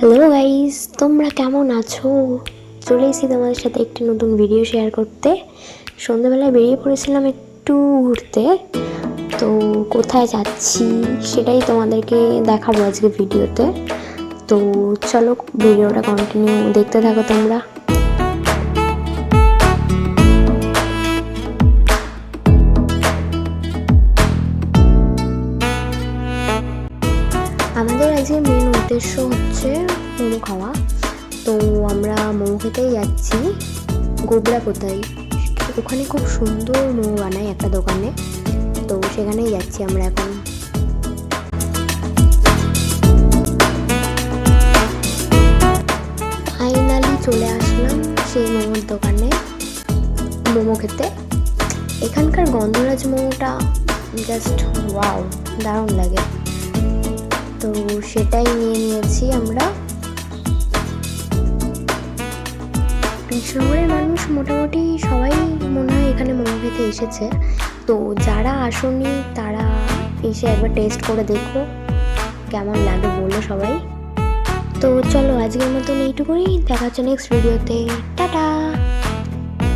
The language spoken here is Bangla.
হ্যালো গাইস তোমরা কেমন আছো? চলে এসেছি তোমাদের সাথে একটি নতুন ভিডিও শেয়ার করতে। সন্ধ্যাবেলায় বেরিয়ে পড়েছিলাম একটু ঘুরতে। তো কোথায় যাচ্ছি সেটাই তোমাদেরকে দেখাবো আজকে ভিডিওতে তো। চলো ভিডিওটা কন্টিনিউ দেখতে থাকো তোমরা। আমাদের আজকে মেন উদ্দেশ্য হচ্ছে মোমো খাওয়া। তো আমরা মোমো খেতেই যাচ্ছি গোবরা কোথায়? ওখানে খুব সুন্দর মোমো বানায় একটা দোকানে। তো সেখানেই যাচ্ছি আমরা এখন। ফাইনালি চলে আসলাম সেই মোমোর দোকানে মোমো খেতে। এখানকার গন্ধরাজ মোমোটা জাস্ট ওয়াও দারুণ লাগে। তো সেটাই নিয়ে নিয়েছি আমরা। মানুষ মোটামুটি সবাই মনে হয় এখানে মোমো খেতে এসেছে। তো যারা আসেনি, তারা এসে একবার টেস্ট করে দেখো, কেমন লাগে বলো সবাই। তো চলো আজকের মতন এইটুকুই দেখা হচ্ছে নেক্সট ভিডিওতে টাটা!